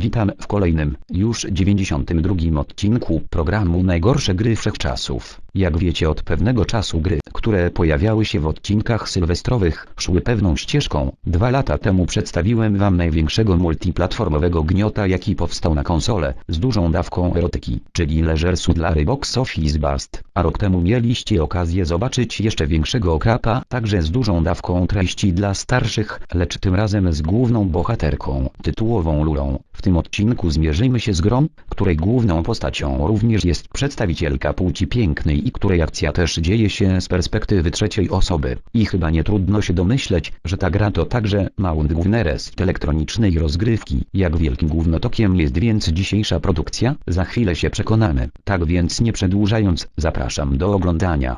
Witam w kolejnym, już 92 odcinku programu Najgorsze gry wszechczasów. Jak wiecie od pewnego czasu gry, które pojawiały się w odcinkach sylwestrowych, szły pewną ścieżką. Dwa lata temu przedstawiłem wam największego multiplatformowego gniota jaki powstał na konsolę, z dużą dawką erotyki, czyli Leżersu dla Box Office Bust. A rok temu mieliście okazję zobaczyć jeszcze większego okrapa, także z dużą dawką treści dla starszych, lecz tym razem z główną bohaterką, tytułową Lulą. W tym odcinku zmierzymy się z grą, której główną postacią również jest przedstawicielka płci pięknej i której akcja też dzieje się z perspektywy trzeciej osoby. I chyba nie trudno się domyśleć, że ta gra to także Mount Guinness elektronicznej rozgrywki. Jak wielkim głównotokiem jest więc dzisiejsza produkcja? Za chwilę się przekonamy. Tak więc nie przedłużając, zapraszam do oglądania.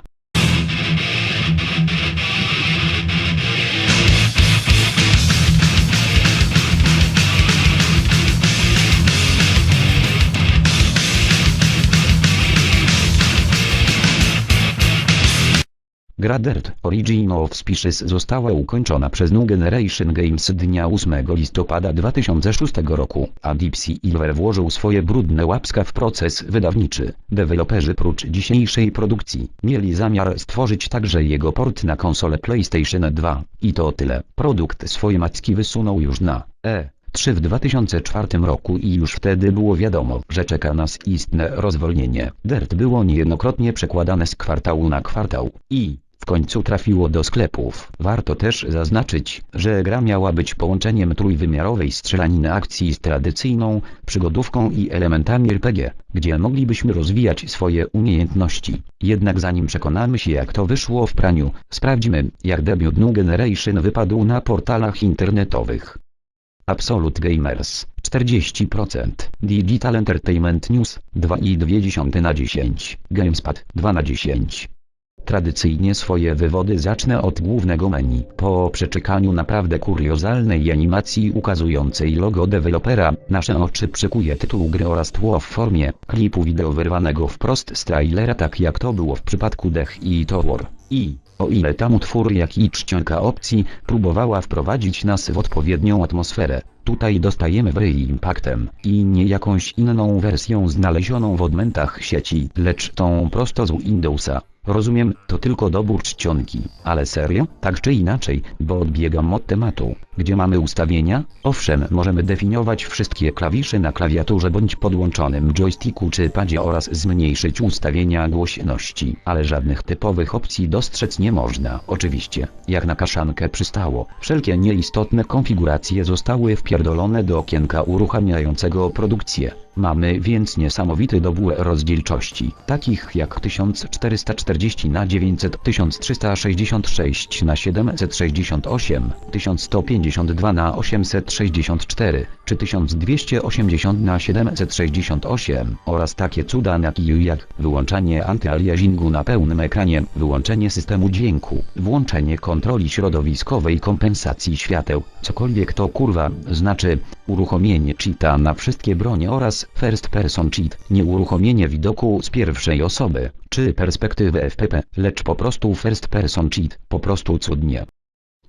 Gra Dirt Origin of Species została ukończona przez New Generation Games dnia 8 listopada 2006 roku, a Deep Silver włożył swoje brudne łapska w proces wydawniczy. Deweloperzy prócz dzisiejszej produkcji mieli zamiar stworzyć także jego port na konsolę PlayStation 2. I to tyle. Produkt swoje macki wysunął już na E. 3 w 2004 roku i już wtedy było wiadomo, że czeka nas istne rozwolnienie. Dirt było niejednokrotnie przekładane z kwartału na kwartał i w końcu trafiło do sklepów. Warto też zaznaczyć, że gra miała być połączeniem trójwymiarowej strzelaniny akcji z tradycyjną przygodówką i elementami RPG, gdzie moglibyśmy rozwijać swoje umiejętności. Jednak zanim przekonamy się jak to wyszło w praniu, sprawdźmy jak debiut New Generation wypadł na portalach internetowych. Absolute Gamers 40%, Digital Entertainment News 2,2 na 10, GameSpot 2 na 10. Tradycyjnie swoje wywody zacznę od głównego menu. Po przeczekaniu naprawdę kuriozalnej animacji ukazującej logo dewelopera, nasze oczy przykuje tytuł gry oraz tło w formie klipu wideo wyrwanego wprost z trailera tak jak to było w przypadku Dech i Tower. I, o ile tam utwór jak i czcionka opcji próbowała wprowadzić nas w odpowiednią atmosferę, tutaj dostajemy w ryj impaktem i nie jakąś inną wersją znalezioną w odmętach sieci, lecz tą prosto z Windowsa. Rozumiem, to tylko dobór czcionki, ale serio? Tak czy inaczej, bo odbiegam od tematu. Gdzie mamy ustawienia? Owszem, możemy definiować wszystkie klawisze na klawiaturze bądź podłączonym joysticku czy padzie oraz zmniejszyć ustawienia głośności, ale żadnych typowych opcji dostrzec nie można. Oczywiście, jak na kaszankę przystało, wszelkie nieistotne konfiguracje zostały wpierdolone do okienka uruchamiającego produkcję. Mamy więc niesamowity dobór rozdzielczości, takich jak 1440 na 900, 1366 na 768, 1152 na 864, czy 1280 na 768 oraz takie cuda na kiju jak wyłączanie antyaliasingu na pełnym ekranie, wyłączenie systemu dźwięku, włączenie kontroli środowiskowej kompensacji świateł, cokolwiek to kurwa znaczy, uruchomienie cheata na wszystkie bronie oraz first person cheat, nieuruchomienie widoku z pierwszej osoby, czy perspektywy FPP, lecz po prostu first person cheat, po prostu cudnie.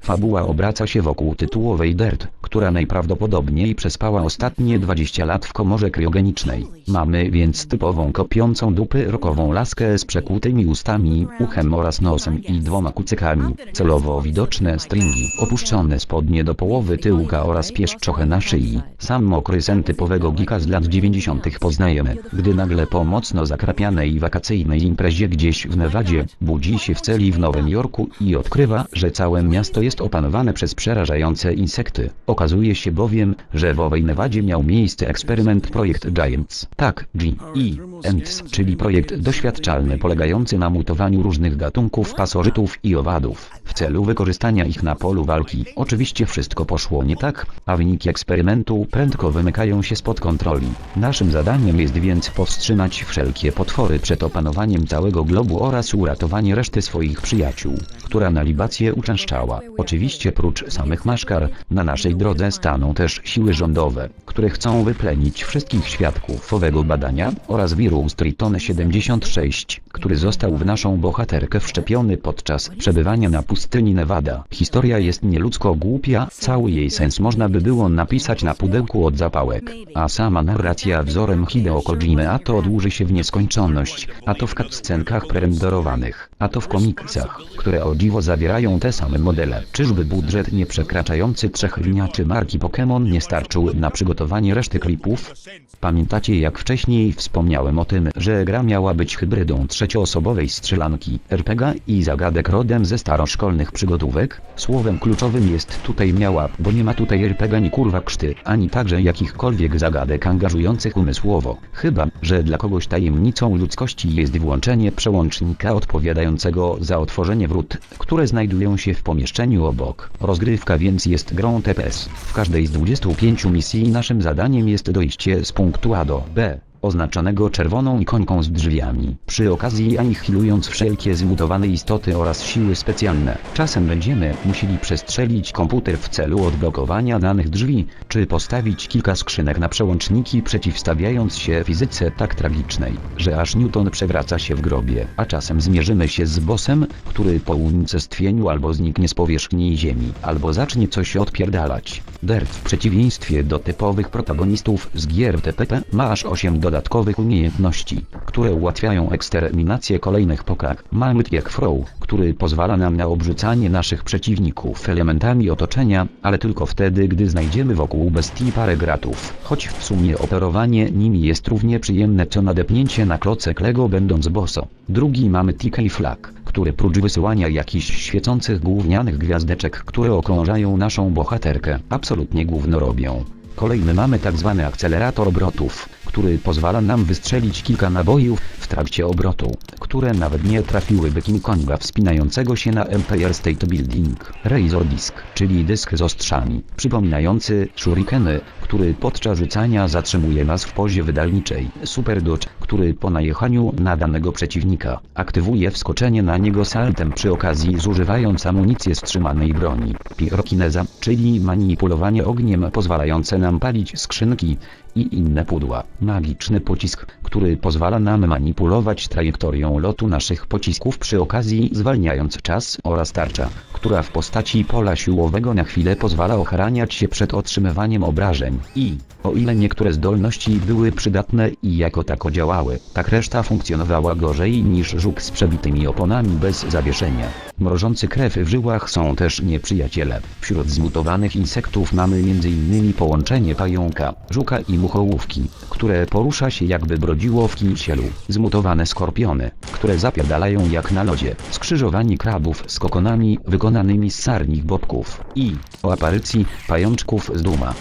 Fabuła obraca się wokół tytułowej Dirt, która najprawdopodobniej przespała ostatnie 20 lat w komorze kriogenicznej. Mamy więc typową kopiącą dupy rokową laskę z przekłutymi ustami, uchem oraz nosem i dwoma kucykami, celowo widoczne stringi, opuszczone spodnie do połowy tyłka oraz pieszczochę na szyi. Sam mokry sen typowego gika z lat 90. poznajemy, gdy nagle po mocno zakrapianej wakacyjnej imprezie gdzieś w Nevadzie, budzi się w celi w Nowym Jorku i odkrywa, że całe miasto jest opanowane przez przerażające insekty. Okazuje się bowiem, że w owej Nevadzie miał miejsce eksperyment projekt Giants. Tak, G i Ants, czyli projekt doświadczalny polegający na mutowaniu różnych gatunków pasożytów i owadów, w celu wykorzystania ich na polu walki. Oczywiście wszystko poszło nie tak, a wyniki eksperymentu prędko wymykają się spod kontroli. Naszym zadaniem jest więc powstrzymać wszelkie potwory przed opanowaniem całego globu oraz uratowanie reszty swoich przyjaciół, która na libację uczęszczała. Oczywiście prócz samych maszkar, na naszej drodze staną też siły rządowe, które chcą wyplenić wszystkich świadków owego badania oraz wirus Triton 76, który został w naszą bohaterkę wszczepiony podczas przebywania na pustyni Nevada. Historia jest nieludzko głupia, cały jej sens można by było napisać na pudełku od zapałek, a sama narracja wzorem Hideo Kojimy a to odłuży się w nieskończoność, a to w cutscenkach prerenderowanych, a to w komiksach, które o dziwo zawierają te same modele. Czyżby budżet nie przekraczający trzech liniaczy marki Pokémon nie starczył na przygotowanie reszty klipów? Pamiętacie jak wcześniej wspomniałem o tym, że gra miała być hybrydą trzecioosobowej strzelanki, RPG i zagadek rodem ze staroszkolnych przygodówek? Słowem kluczowym jest tutaj miała, bo nie ma tutaj RPG ani kurwa krzty, ani także jakichkolwiek zagadek angażujących umysłowo. Chyba, że dla kogoś tajemnicą ludzkości jest włączenie przełącznika odpowiadającego za otworzenie wrót, które znajdują się w pomieszczeniu obok. Rozgrywka więc jest grą TPS. W każdej z 25 misji naszym zadaniem jest dojście z punktu A do B oznaczonego czerwoną ikonką z drzwiami, przy okazji anihilując wszelkie zmutowane istoty oraz siły specjalne. Czasem będziemy musieli przestrzelić komputer w celu odblokowania danych drzwi, czy postawić kilka skrzynek na przełączniki przeciwstawiając się fizyce tak tragicznej, że aż Newton przewraca się w grobie, a czasem zmierzymy się z bossem, który po unicestwieniu albo zniknie z powierzchni ziemi, albo zacznie coś odpierdalać. Dirt w przeciwieństwie do typowych protagonistów z gier TPP ma aż 8 dodatkowych umiejętności, które ułatwiają eksterminację kolejnych pokak. Mamy jak Throw, który pozwala nam na obrzucanie naszych przeciwników elementami otoczenia, ale tylko wtedy, gdy znajdziemy wokół bestii parę gratów. Choć w sumie operowanie nimi jest równie przyjemne co nadepnięcie na klocek Lego będąc boso. Drugi mamy TK Flag, który prócz wysyłania jakichś świecących gównianych gwiazdeczek, które okrążają naszą bohaterkę, absolutnie gówno robią. Kolejny mamy tak zwany akcelerator obrotów, który pozwala nam wystrzelić kilka nabojów w trakcie obrotu, które nawet nie trafiłyby King Konga wspinającego się na Empire State Building. Razor Disk, czyli dysk z ostrzami, przypominający shurikeny, który podczas rzucania zatrzymuje nas w pozie wydalniczej. Super Dodge, który po najechaniu na danego przeciwnika, aktywuje wskoczenie na niego saltem przy okazji zużywając amunicję wstrzymanej broni. Pyrokineza, czyli manipulowanie ogniem pozwalające nam palić skrzynki i inne pudła. Magiczny pocisk, który pozwala nam manipulować trajektorią lotu naszych pocisków przy okazji zwalniając czas oraz tarcza, która w postaci pola siłowego na chwilę pozwala ochraniać się przed otrzymywaniem obrażeń. I, o ile niektóre zdolności były przydatne i jako tako działały, tak reszta funkcjonowała gorzej niż żuk z przebitymi oponami bez zawieszenia. Mrożący krew w żyłach są też nieprzyjaciele. Wśród zmutowanych insektów mamy m.in. połączenie pająka, żuka i muchołówki, które porusza się jakby brodziło w kisielu. Zmutowane skorpiony, które zapierdalają jak na lodzie. Skrzyżowani krabów z kokonami wykonanymi z sarnich bobków. I o aparycji pajączków z duma.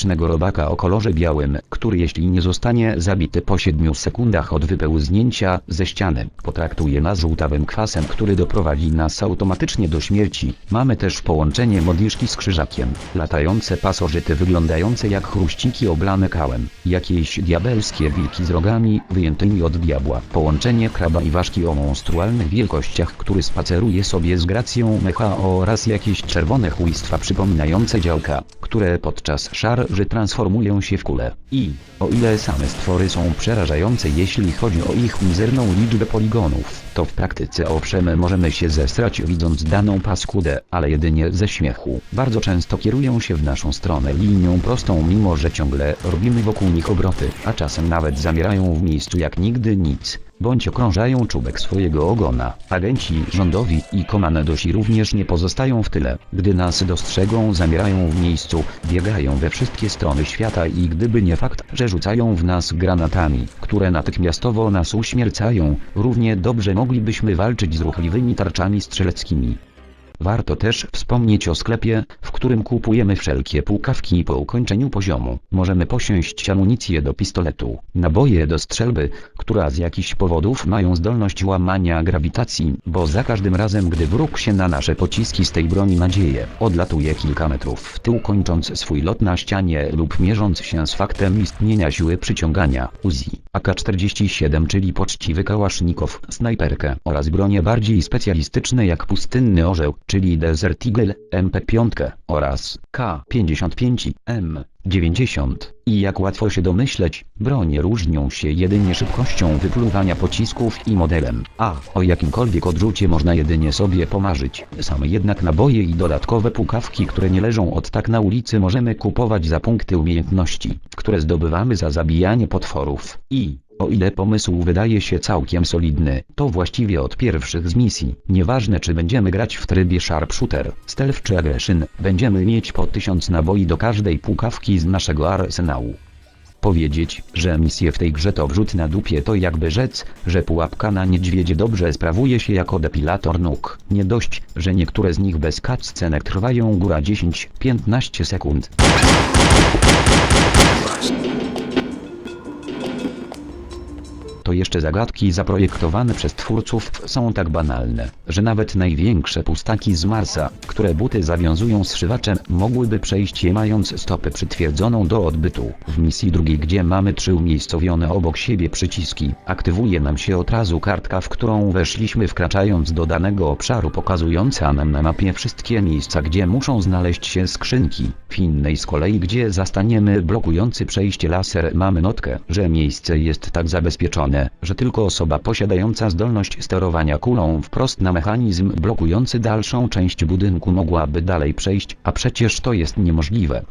Gigantycznego robaka o kolorze białym, który jeśli nie zostanie zabity po 7 sekundach od wypełznięcia ze ściany, potraktuje nas żółtawym kwasem, który doprowadzi nas automatycznie do śmierci. Mamy też połączenie modliszki z krzyżakiem. Latające pasożyty wyglądające jak chruściki oblane kałem. Jakieś diabelskie wilki z rogami wyjętymi od diabła. Połączenie kraba i ważki o monstrualnych wielkościach, który spaceruje sobie z gracją mecha oraz jakieś czerwone chujstwa przypominające działka, które podczas szarży transformują się w kule. I, o ile same stwory są przerażające jeśli chodzi o ich mizerną liczbę poligonów, to w praktyce owszem możemy się zesrać widząc daną paskudę, ale jedynie ze śmiechu. Bardzo często kierują się w naszą stronę linią prostą mimo że ciągle robimy wokół nich obroty, a czasem nawet zamierają w miejscu jak nigdy nic bądź okrążają czubek swojego ogona. Agenci rządowi i komandosi również nie pozostają w tyle. Gdy nas dostrzegą zamierają w miejscu, biegają we wszystkie strony świata i gdyby nie fakt, że rzucają w nas granatami, które natychmiastowo nas uśmiercają, równie dobrze moglibyśmy walczyć z ruchliwymi tarczami strzeleckimi. Warto też wspomnieć o sklepie, w którym kupujemy wszelkie półkawki po ukończeniu poziomu. Możemy posiąść amunicję do pistoletu, naboje do strzelby, która z jakichś powodów mają zdolność łamania grawitacji, bo za każdym razem gdy wróg się na nasze pociski z tej broni nadzieje, odlatuje kilka metrów w tył kończąc swój lot na ścianie lub mierząc się z faktem istnienia siły przyciągania. Uzi. AK-47 czyli poczciwy kałasznikow, snajperkę oraz bronie bardziej specjalistyczne jak pustynny orzeł, czyli Desert Eagle, MP5 oraz K-55, M90. I jak łatwo się domyśleć, bronie różnią się jedynie szybkością wypluwania pocisków i modelem, a o jakimkolwiek odrzucie można jedynie sobie pomarzyć. Same jednak naboje i dodatkowe pukawki, które nie leżą od tak na ulicy możemy kupować za punkty umiejętności, które zdobywamy za zabijanie potworów. I, o ile pomysł wydaje się całkiem solidny, to właściwie od pierwszych z misji, nieważne czy będziemy grać w trybie sharpshooter, stealth czy aggression, będziemy mieć po tysiąc naboi do każdej pukawki z naszego arsenału. Powiedzieć, że misje w tej grze to wrzut na dupie to jakby rzec, że pułapka na niedźwiedzie dobrze sprawuje się jako depilator nóg. Nie dość, że niektóre z nich bez cutscenek trwają góra 10-15 sekund. To jeszcze zagadki zaprojektowane przez twórców są tak banalne, że nawet największe pustaki z Marsa, które buty zawiązują zszywaczem, mogłyby przejść je mając stopę przytwierdzoną do odbytu. W misji drugiej, gdzie mamy trzy umiejscowione obok siebie przyciski, aktywuje nam się od razu kartka, w którą weszliśmy wkraczając do danego obszaru pokazująca nam na mapie wszystkie miejsca, gdzie muszą znaleźć się skrzynki. W innej z kolei, gdzie zastaniemy blokujący przejście laser, mamy notkę, że miejsce jest tak zabezpieczone, że tylko osoba posiadająca zdolność sterowania kulą wprost na mechanizm blokujący dalszą część budynku mogłaby dalej przejść, a przecież to jest niemożliwe.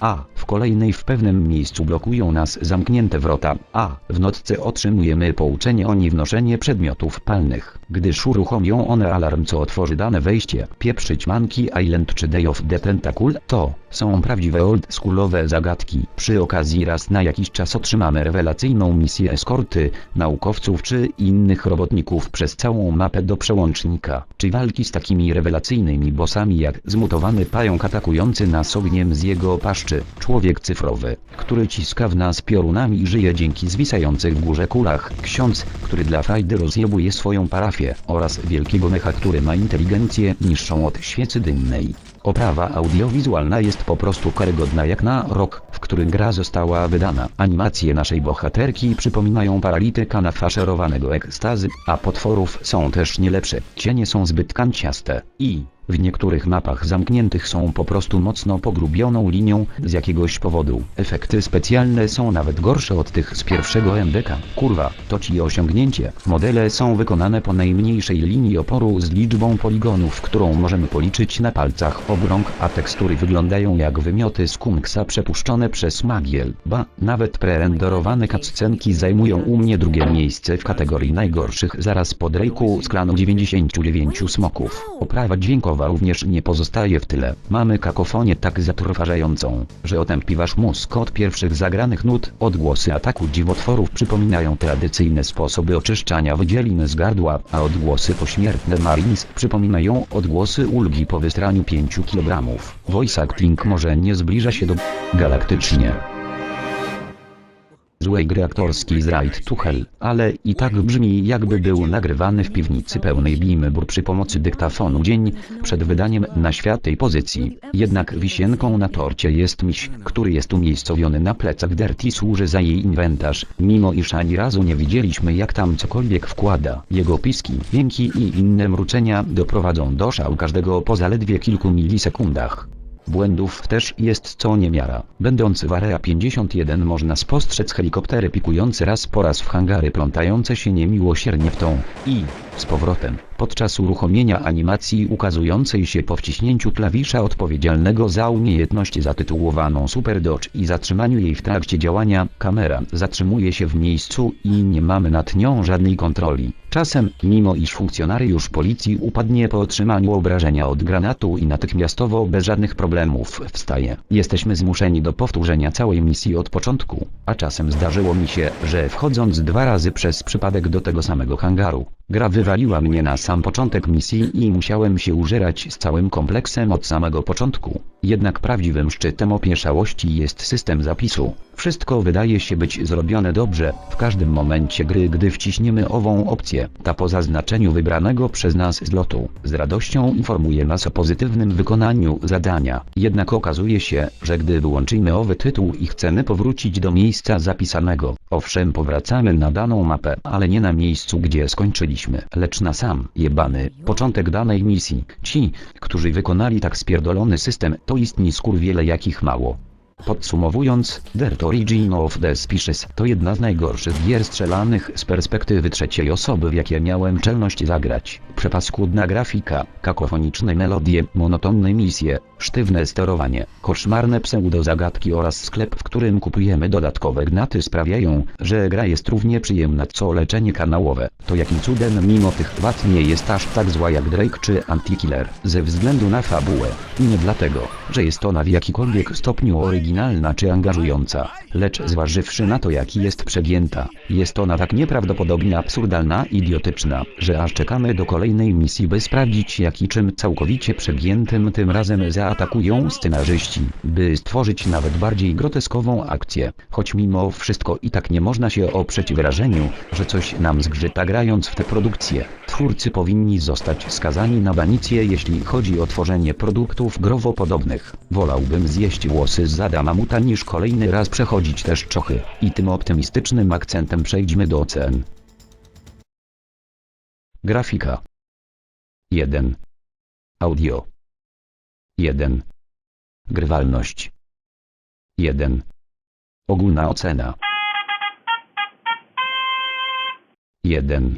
A, w kolejnej w pewnym miejscu blokują nas zamknięte wrota, a, w notce otrzymujemy pouczenie o niewnoszenie przedmiotów palnych, gdyż uruchomią one alarm co otworzy dane wejście, pieprzyć Monkey Island czy Day of the Tentacle, to są prawdziwe oldschoolowe zagadki. Przy okazji raz na jakiś czas otrzymamy rewelacyjną misję eskorty, naukowców czy innych robotników przez całą mapę do przełącznika, czy walki z takimi rewelacyjnymi bossami jak zmutowany pająk atakujący nas ogniem z jego paszczy, człowiek cyfrowy, który ciska w nas piorunami i żyje dzięki zwisających w górze kulach, ksiądz, który dla frajdy rozjebuje swoją parafię, oraz wielkiego mecha, który ma inteligencję niższą od świecy dymnej. Oprawa audiowizualna jest po prostu karygodna jak na rok, w którym gra została wydana. Animacje naszej bohaterki przypominają paralityka nafaszerowanego ekstazy, a potworów są też nie lepsze. Cienie są zbyt kanciaste i w niektórych mapach zamkniętych są po prostu mocno pogrubioną linią z jakiegoś powodu. Efekty specjalne są nawet gorsze od tych z pierwszego MDK. Kurwa, to ci osiągnięcie. Modele są wykonane po najmniejszej linii oporu z liczbą poligonów, którą możemy policzyć na palcach obrąk, a tekstury wyglądają jak wymioty z kumksa przepuszczone przez magiel. Ba, nawet prerenderowane cutscenki zajmują u mnie drugie miejsce w kategorii najgorszych zaraz po Drake'u z klanu 99 smoków. Oprawa dźwiękowa również nie pozostaje w tyle. Mamy kakofonię tak zatrważającą, że otępiwasz mózg od pierwszych zagranych nut. Odgłosy ataku dziwotworów przypominają tradycyjne sposoby oczyszczania wydzielin z gardła, a odgłosy pośmiertne Marines przypominają odgłosy ulgi po wystraniu 5 kg. Voice acting może nie zbliża się do galaktycznie złej gry aktorskiej z Right to Hell, ale i tak brzmi jakby był nagrywany w piwnicy pełnej bimbur przy pomocy dyktafonu dzień przed wydaniem na świat tej pozycji. Jednak wisienką na torcie jest miś, który jest umiejscowiony na plecach Dirty służy za jej inwentarz, mimo iż ani razu nie widzieliśmy jak tam cokolwiek wkłada. Jego piski, jęki i inne mruczenia doprowadzą do szału każdego po zaledwie kilku milisekundach. Błędów też jest co niemiara. Będąc w Area 51 można spostrzec helikoptery pikujące raz po raz w hangary plątające się niemiłosiernie w tą i z powrotem. Podczas uruchomienia animacji ukazującej się po wciśnięciu klawisza odpowiedzialnego za umiejętność zatytułowaną Super Dodge i zatrzymaniu jej w trakcie działania, kamera zatrzymuje się w miejscu i nie mamy nad nią żadnej kontroli. Czasem, mimo iż funkcjonariusz policji upadnie po otrzymaniu obrażenia od granatu i natychmiastowo bez żadnych problemów wstaje, jesteśmy zmuszeni do powtórzenia całej misji od początku, a czasem zdarzyło mi się, że wchodząc dwa razy przez przypadek do tego samego hangaru, gra wywaliła mnie na sam początek misji i musiałem się użerać z całym kompleksem od samego początku. Jednak prawdziwym szczytem opieszałości jest system zapisu. Wszystko wydaje się być zrobione dobrze, w każdym momencie gry gdy wciśniemy ową opcję, ta po zaznaczeniu wybranego przez nas zlotu, z radością informuje nas o pozytywnym wykonaniu zadania. Jednak okazuje się, że gdy wyłączymy owy tytuł i chcemy powrócić do miejsca zapisanego, owszem powracamy na daną mapę, ale nie na miejscu gdzie skończyliśmy, lecz na sam, jebany, początek danej misji. Ci, którzy wykonali tak spierdolony system, to istni skurwiele jakich mało. Podsumowując, Dirt Origin of the Species to jedna z najgorszych gier strzelanych z perspektywy trzeciej osoby w jakie miałem czelność zagrać. Przepaskudna grafika, kakofoniczne melodie, monotonne misje, sztywne sterowanie, koszmarne pseudozagadki oraz sklep w którym kupujemy dodatkowe gnaty sprawiają, że gra jest równie przyjemna co leczenie kanałowe. To jakim cudem mimo tych wad nie jest aż tak zła jak Drake czy Antikiller, ze względu na fabułę. I nie dlatego, że jest ona w jakikolwiek stopniu oryginalna czy angażująca, lecz zważywszy na to jaki jest przegięta, jest ona tak nieprawdopodobnie absurdalna i idiotyczna, że aż czekamy do kolejnej misji by sprawdzić jaki czym całkowicie przegiętym tym razem zaatakują scenarzyści, by stworzyć nawet bardziej groteskową akcję, choć mimo wszystko i tak nie można się oprzeć wrażeniu, że coś nam zgrzyta grając w tę produkcję. Twórcy powinni zostać skazani na banicję jeśli chodzi o tworzenie produktów growo podobnych. Wolałbym zjeść łosy z Adama Muta niż kolejny raz przechodzić te szczochy. I tym optymistycznym akcentem przejdźmy do ocen. Grafika 1. Audio 1. Grywalność 1. Ogólna ocena 1.